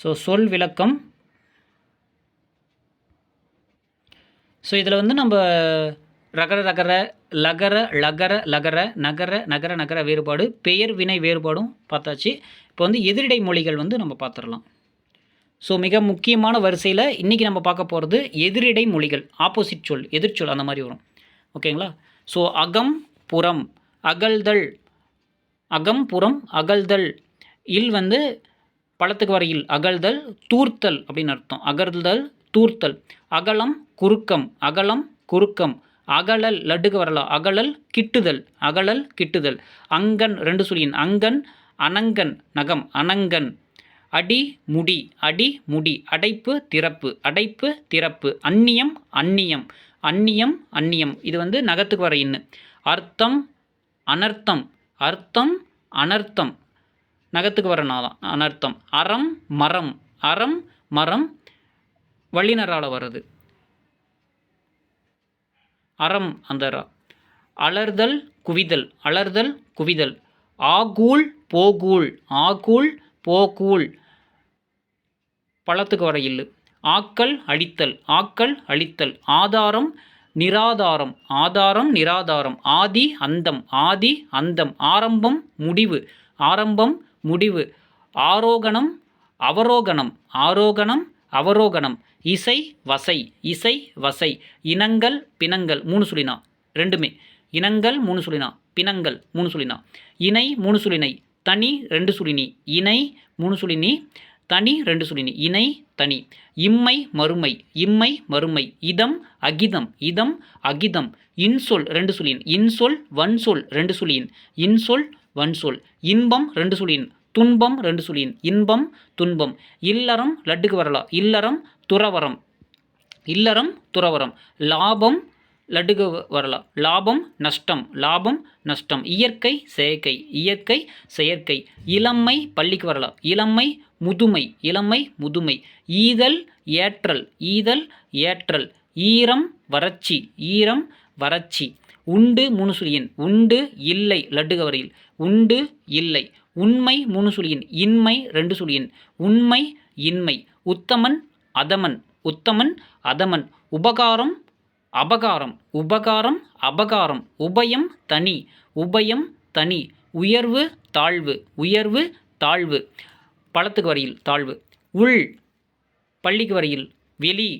So சொல் விளக்கம். So இதில் வந்து நம்ம ரகர ரகர லகர லகர லகர நகர நகர நகர வேறுபாடு பெயர் வினை வேறுபாடும் பார்த்தாச்சு. இப்போ வந்து எதிரிடை மொழிகள் வந்து நம்ம பார்த்துடலாம். ஸோ மிக முக்கியமான வரிசையில் இன்றைக்கி நம்ம பார்க்க போகிறது எதிரிடை மொழிகள் ஆப்போசிட் சொல் எதிர்ச்சொல் அந்த மாதிரி வரும். ஓகேங்களா ஸோ அகம் புறம் அகழ்தல் அகம் புறம் அகழ்தல். இல் வந்து பழத்துக்கு வரையில் அகழ்தல் தூர்த்தல் அப்படின்னு அர்த்தம். அகழ்தல் தூர்த்தல். அகலம் குறுக்கம். அகலம் குறுக்கம். அகலல் லட்டுக்கு வரலாம் அகலல் கிட்டுதல். அகலல் கிட்டுதல். அங்கன் ரெண்டு சொல்லியின் அங்கன் அனங்கன் நகம். அனங்கன் அடி முடி. அடி முடி. அடைப்பு திறப்பு. அடைப்பு திறப்பு. அந்நியம் அந்நியம். அந்நியம் அந்நியம். இது வந்து நகத்துக்கு வர இன்னு அர்த்தம் அனர்த்தம். அர்த்தம் அனர்த்தம். நகத்துக்கு வர நாதான் அனர்த்தம். அறம் மரம். அறம் மரம் வல்லினரால் வருது அறம் அந்த ரா. அலர்தல் குவிதல். அலர்தல் குவிதல். ஆகூல் போகூல். ஆகூல் போகூல். பழத்துக்கு வர இல்லு. ஆக்கல் அழித்தல். ஆக்கல் அழித்தல். ஆதாரம் நிராதாரம். ஆதாரம் நிராதாரம். ஆதி அந்தம். ஆதி அந்தம். ஆரம்பம் முடிவு. ஆரம்பம் முடிவு. ஆரோகணம் அவரோகணம் ஆரோகணம் அவரோகணம் இசை வசை இசை வசை இனங்கள் பிணங்கள் மூணு சுழினா ரெண்டுமே. இனங்கள் மூணு சுழினா பிணங்கள் மூணு சுழினா இணை மூணு சுழினை தனி ரெண்டு சுழினி இணை மூணு சுழினி தனி ரெண்டு சுழினி இணை தனி. இம்மை மறுமை. இம்மை மறுமை. இதம் அகிதம். இதம் அகிதம். இன்சொல் ரெண்டு சுழியின் இன்சொல் வன்சொல் ரெண்டு சுழியின் இன்சொல் வன்சொல் இன்பம் ரெண்டு சொல்லின். துன்பம் ரெண்டு சொல்லின். இன்பம் துன்பம். இல்லறம் லட்டுக்கு வரலாம் இல்லறம் துறவரம் இல்லறம் துறவரம் லாபம் லட்டுக்கு வ- வரலாம் லாபம் நஷ்டம். லாபம் நஷ்டம். இயற்கை செயற்கை. இயற்கை செயற்கை. இளமை பள்ளிக்கு வரலாம் இளமை முதுமை. இளமை முதுமை. ஈதல் ஏற்றல். ஈதல் ஏற்றல். ஈரம் வறட்சி. ஈரம் வறட்சி. உண்டு முனுசுலியின் உண்டு இல்லை லட்டுகவரையில் உண்டு இல்லை உண்மை முனுசுலியின் இன்மை ரெண்டு சுழியின் உண்மை இன்மை உத்தமன் அதமன் உத்தமன் அதமன் உபகாரம் அபகாரம் உபகாரம் அபகாரம் உபயம் தனி உபயம் தனி உயர்வு தாழ்வு உயர்வு தாழ்வு பழத்துக்கு வரையில் தாழ்வு உள் பள்ளிக்கு வரையில் வெளி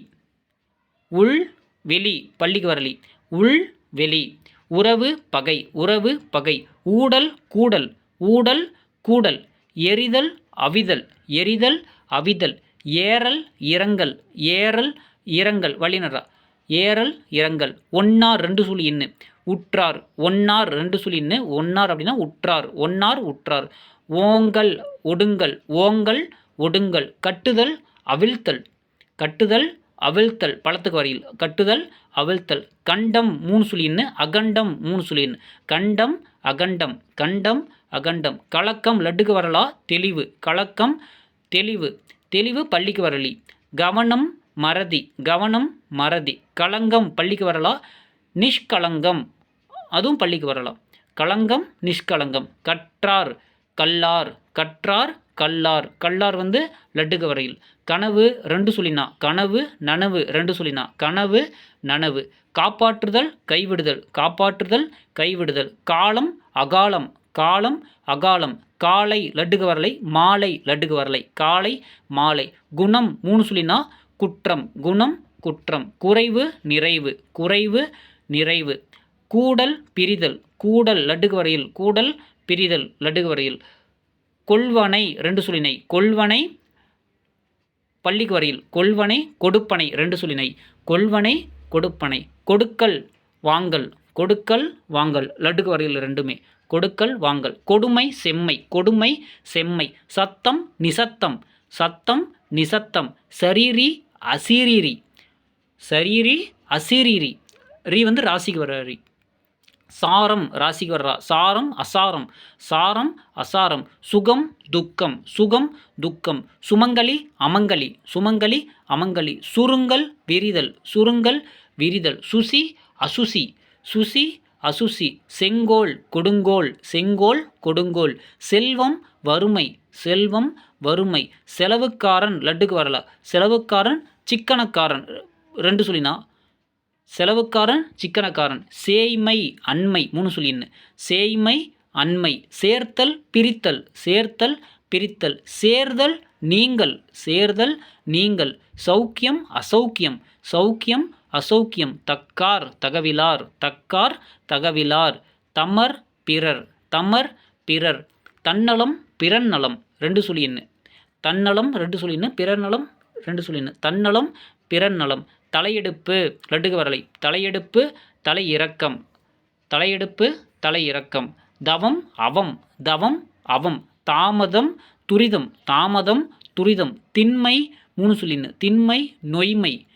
உள் வெளி பள்ளிக்கு வரலி உள் வெளி. உறவு பகை. உறவு பகை. ஊடல் கூடல். ஊடல் கூடல். எரிதல் அவிதல். எரிதல் அவிதல். ஏறல் இரங்கல். ஏறல் இரங்கல். வழிநரா ஏறல் இரங்கல். ஒன்னார் ரெண்டு சுழி இன்னு. உற்றார். ஒன்னார் ரெண்டு சுழி இன்னு. ஒன்னார் அப்படின்னா உற்றார். ஒன்னார் உற்றார். ஓங்கல் ஒடுங்கல். ஓங்கல் ஒடுங்கல். கட்டுதல் அவிழ்த்தல். கட்டுதல் அவிழ்த்தல் பழத்துக்கு வரையில். கட்டுதல் அவிழ்த்தல். கண்டம் மூணு சுழின்னு அகண்டம் மூணு சுழின்னு கண்டம் அகண்டம். கண்டம் அகண்டம். கலக்கம் லட்டுக்கு வரலா தெளிவு. கலக்கம் தெளிவு. தெளிவு பள்ளிக்கு வரலி. கவனம் மறதி. கவனம் மறதி. களங்கம் பள்ளிக்கு வரலா நிஷ்கலங்கம். அதுவும் பள்ளிக்கு வரலாம். களங்கம் நிஷ்கலங்கம். கற்றார் கல்லார். கற்றார் கல்லார். கல்லார் வந்து லட்டுக்கு வரையில். கனவு ரெண்டு சொல்லினா. கனவு நனவு ரெண்டு சொல்லினா. கனவு நனவு. காப்பாற்றுதல் கைவிடுதல். காப்பாற்றுதல் கைவிடுதல். காலம் அகாலம். காலம் அகாலம். காலை லட்டுக்கு வரலை. மாலை லட்டுக்கு வரலை. காலை மாலை. குணம் மூணு சொல்லினா குற்றம். குணம் குற்றம். குறைவு நிறைவு. குறைவு நிறைவு. கூடல் பிரிதல். கூடல் லட்டுக்கு வரையில். கூடல் பிரிதல் லட்டுக்கு வரையில். கொள்வனை ரெண்டு சொல்லினை. கொள்வனை பள்ளிக்கு வரையில் கொள்வனை கொடுப்பனை ரெண்டு சொல்லினை. கொள்வனை கொடுப்பனை. கொடுக்கல் வாங்கல். கொடுக்கல் வாங்கல். லட்டுக்கு வரையில் ரெண்டுமே. கொடுக்கல் வாங்கல். கொடுமை செம்மை. கொடுமை செம்மை. சத்தம் நிசத்தம். சத்தம் நிசத்தம். சரீரி அசீரிரி. சரீரி அசீரிரி. ரீ வந்து ராசிக்கு வர ரீ. சாரம் ராசிக்கு வர்றா. சாரம் அசாரம். சாரம் அசாரம். சுகம் துக்கம். சுகம் துக்கம். சுமங்கலி அமங்கலி. சுமங்கலி அமங்கலி. சுருங்கல் விரிதல். சுருங்கல் விரிதல். சுசி அசுசி. சுசி அசுசி. செங்கோல் கொடுங்கோல். செங்கோல் கொடுங்கோல். செல்வம் வறுமை. செல்வம் வறுமை. செலவுக்காரன் லட்டுக்கு வரல. செலவுக்காரன் சிக்கனக்காரன். ரெண்டு சொல்லினா. செலவுக்காரன் சிக்கனக்காரன். சேய்மை அண்மை மூணு சொல்லின்னு சேய்மை அண்மை. சேர்த்தல் பிரித்தல். சேர்த்தல் பிரித்தல். சேர்தல் நீங்கள் சேர்தல் நீங்கள் சௌக்கியம் அசௌக்கியம். சௌக்கியம் அசௌக்கியம். தக்கார் தகவிலார். தக்கார் தகவிலார். தமர் பிறர். தமர் பிறர். தன்னலம் பிறநலம். ரெண்டு சொல்லின்னு தன்னலம் ரெண்டு சொல்லின்னு பிறர் நலம் ரெண்டு சொல்லின்னு தன்னலம் பிறநலம் நலம் தலையெடுப்பு லட்டுக்கு வரலை. தலையெடுப்பு தலை இறக்கம் தலையெடுப்பு தலை இறக்கம் தவம் அவம். தவம் அவம். தாமதம் துரிதம். தாமதம் துரிதம். திண்மை மூணு சொல்லின்னு. திண்மை நொய்மை.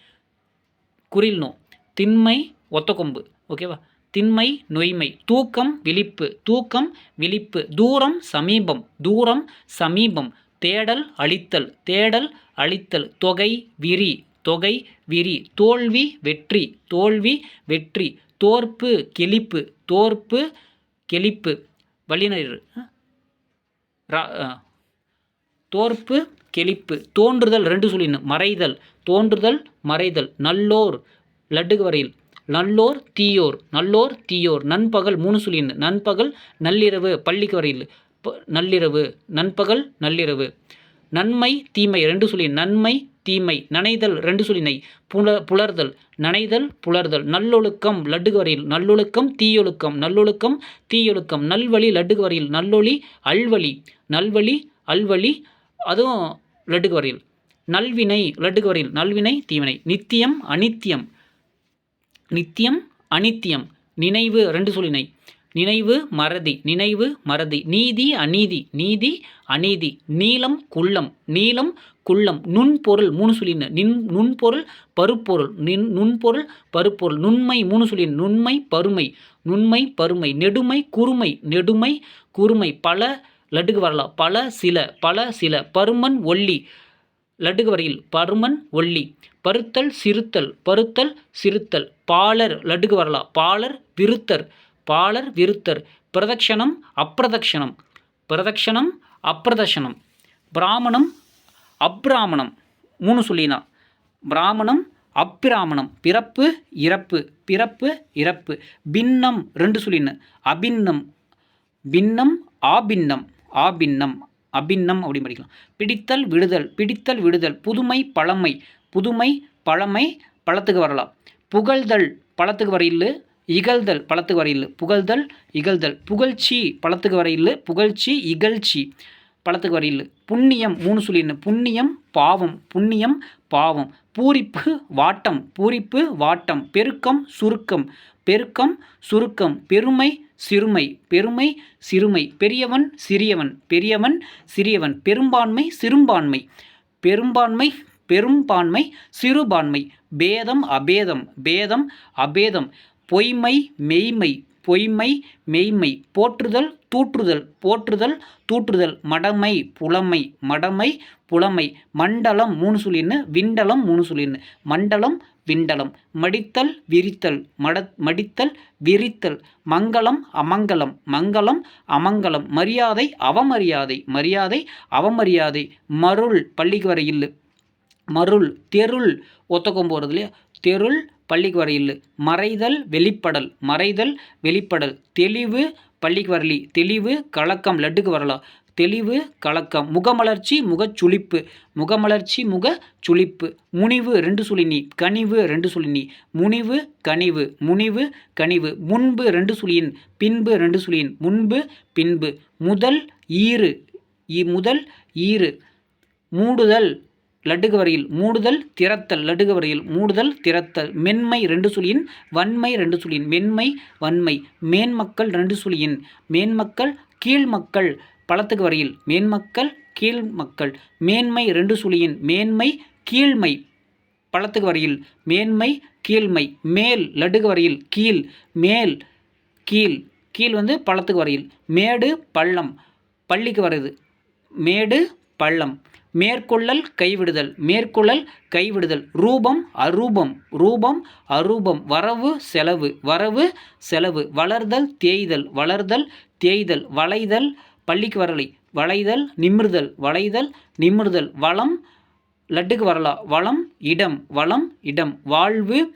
குறில் நோ. திண்மை ஒத்த கொம்பு ஓகேவா? திண்மை நொய்மை. தூக்கம் விழிப்பு. தூக்கம் விழிப்பு. தூரம் சமீபம். தூரம் சமீபம். தேடல் அழித்தல். தேடல் அழித்தல். தொகை விரி. தொகை விரி தோல்வி வெற்றி தோல்வி வெற்றி தோற்பு கெளிப்பு தோற்பு கெளிப்பு வல்லினர் ரா- தோற்பு கெளிப்பு தோன்றுதல் ரெண்டு சொல்லிடணும். மறைதல் தோன்றுதல் மறைதல் நல்லோர் லட்டுக்கு வரையில். நல்லோர் தீயோர் நல்லோர் தீயோர் நண்பகல் மூணு சொல்லிடணும். நண்பகல் நள்ளிரவு பள்ளிக்கு வரையில். ப- நள்ளிரவு நண்பகல் நள்ளிரவு. நன்மை தீமை ரெண்டு சொல்லி நன்மை தீமை நனைதல் ரெண்டு சொல்லினை புல புலர்தல் நனைதல் புலர்தல். நல்லொழுக்கம் லட்டுக்கு வரையில் நல்லொழுக்கம் தீயொழுக்கம் நல்லொழுக்கம் தீயொழுக்கம். நல்வழி லட்டுக்கு வரையில் நல்லொளி அல்வழி. நல்வழி அல்வழி அதுவும் லட்டுக்கு வரையில் நல்வினை லட்டுக்கு வரையில் நல்வினை தீவினை. நித்தியம் அனித்தியம். நித்தியம் அனித்தியம். நினைவு ரெண்டு சொல்லினை நினைவு மறதி நினைவு மறதி. நீதி அநீதி. நீதி அநீதி. நீளம் குள்ளம். நீளம் குள்ளம். நுண்பொருள் மூணு சொல்லின நின் நுண்பொருள் பருப்பொருள். நின் நுண்பொருள் பருப்பொருள். நுண்மை மூணு சொல்லின நுண்மை பருமை. நுண்மை பருமை. நெடுமை குறுமை. நெடுமை குறுமை. பல லட்டுக்கு வரலாம். பல சில பல சில. பருமன் ஒல்லி. லட்டுக்கு வரையில். பருமன் ஒல்லி. பருத்தல் சிறுத்தல். பருத்தல் சிறுத்தல். பாலர் லட்டுக்கு வரலாம். பாலர் விருத்தர். பாலர் விருத்தர். பிரதக்ஷணம் அப்பிரதக்ஷணம். பிரதக்ஷணம் அப்பிரதக்ஷணம். பிராமணம் அப்ராமணம் மூணு சொல்லினா. பிராமணம் அப்பிராமணம். பிறப்பு இறப்பு. பிறப்பு இறப்பு. பின்னம் ரெண்டு சொல்லின்னு. அபின்னம். பின்னம் ஆபின்னம். ஆபின்னம். அபின்னம் அப்படி படிக்கலாம். பிடித்தல் விடுதல். பிடித்தல் விடுதல். புதுமை பழமை. புதுமை பழமை பழத்துக்கு வரலாம். புகழ்தல் பழத்துக்கு வரையில் இகழ்தல் பழத்துக்கு வரையில் புகழ்தல் இகழ்தல். புகழ்ச்சி பழத்துக்கு வரையில் புகழ்ச்சி இகழ்ச்சி பழத்துக்கு வரையில் புண்ணியம் மூணு சொல்லின்னு புண்ணியம் பாவம். புண்ணியம் பாவம். பூரிப்பு வாட்டம். பூரிப்பு வாட்டம். பெருக்கம் சுருக்கம். பெருக்கம் சுருக்கம். பெருமை சிறுமை. பெருமை சிறுமை. பெரியவன் சிறியவன். பெரியவன் சிறியவன். பெரும்பான்மை சிறுபான்மை பெரும்பான்மை பெரும்பான்மை சிறுபான்மை. பேதம் அபேதம். பேதம் அபேதம். பொய்மை மெய்மை பொய்மை மெய்மை போற்றுதல் தூற்றுதல் போற்றுதல் தூற்றுதல் மடமை புலமை மடமை புலமை மண்டலம் மூணு சொல்லின்னு விண்டலம் மூணு சொல்லின்னு. மண்டலம் விண்டலம். மடித்தல் விரித்தல். மட மடித்தல் விரித்தல். மங்களம் அமங்கலம். மங்களம் அமங்கலம். மரியாதை அவமரியாதை. மரியாதை அவமரியாதை. மருள் பள்ளிக்கு வர இல்லு. மருள் தெருள். ஒத்தக்கம் போகிறது இல்லையா? தெருள் பள்ளிக்கு வரையில் மறைதல் வெளிப்படல் மறைதல் வெளிப்படல். தெளிவு பள்ளிக்கு வரலி தெளிவு கலக்கம் லட்டுக்கு வரலாம் தெளிவு கலக்கம் முகமலர்ச்சி முகச்சுளிப்பு. முகமலர்ச்சி முக சுளிப்பு முனிவு ரெண்டு சுழினி கனிவு ரெண்டு சுழினி முனிவு கனிவு. முனிவு கனிவு. முன்பு ரெண்டு சுழியின். பின்பு ரெண்டு சுழியின். முன்பு பின்பு. முதல் ஈறு. இ முதல் ஈறு. மூடுதல். லட்டுக்கு வரையில் மூடுதல் திறத்தல். லட்டுக வரையில் மூடுதல் திறத்தல். மென்மை ரெண்டு சுழியின் வன்மை ரெண்டு சுழியின். மென்மை வன்மை. மேன்மக்கள் ரெண்டு சுழியின். மேன்மக்கள் கீழ்மக்கள் பழத்துக்கு வரையில் மேன்மக்கள் கீழ்மக்கள் மேன்மை ரெண்டு சுழியின். மேன்மை கீழ்மை. பழத்துக்கு வரையில் மேன்மை கீழ்மை. மேல் லட்டுக்கு வரையில் கீழ். மேல் கீழ். கீழ் வந்து பழத்துக்கு வரையில் மேடு பள்ளம். பள்ளிக்கு வருது மேடு பள்ளம். மேற்கொள்ளல் கைவிடுதல். மேற்கொள்ளல் கைவிடுதல். ரூபம் அரூபம். ரூபம் அரூபம். வரவு செலவு. வரவு செலவு. வளர்தல் தேய்தல். வளர்தல் தேய்தல். வளைதல் பள்ளிக்கு வரலை. வளைதல் நிமிர்தல். வளைதல் நிமிர்தல். வளம் லட்டுக்கு வரலா. வளம் இடம். வளம் இடம். வாழ்வு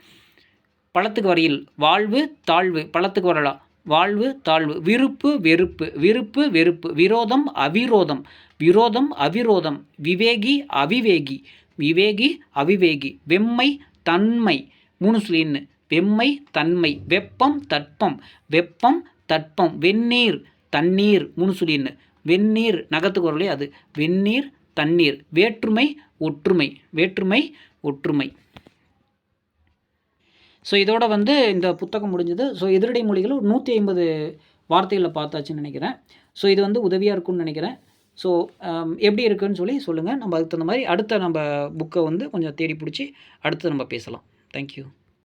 பழத்துக்கு வரையில். வாழ்வு தாழ்வு பழத்துக்கு வரலா. வாழ்வு தாழ்வு. விருப்பு வெறுப்பு. விருப்பு வெறுப்பு. விரோதம் அவிரோதம். விரோதம் அவிரோதம். விவேகி அவிவேகி. விவேகி அவிவேகி. வெம்மை தன்மை. மூணு சொல்லின்னு வெம்மை தன்மை. வெப்பம் தட்பம். வெப்பம் தட்பம். வெந்நீர் தண்ணீர். மூணு சொல்லின்னு வெந்நீர் நகத்துக்கு வரலையே அது. வெந்நீர் தண்ணீர். வேற்றுமை ஒற்றுமை. வேற்றுமை ஒற்றுமை. ஸோ இதோட வந்து இந்த புத்தகம் முடிஞ்சது. ஸோ எதிரடை மொழிகள் நூற்றி ஐம்பது வார்த்தைகளில் பார்த்தாச்சுன்னு நினைக்கிறேன். ஸோ இது வந்து உதவியாக இருக்கும்னு நினைக்கிறேன். ஸோ um, எப்படி இருக்குன்னு சொல்லி சொல்லுங்கள் நம்ம அதுக்கு தகுந்த மாதிரி அடுத்த நம்ம புக்கை வந்து கொஞ்சம் தேடி பிடிச்சி அடுத்து நம்ம பேசலாம். தேங்க்யூ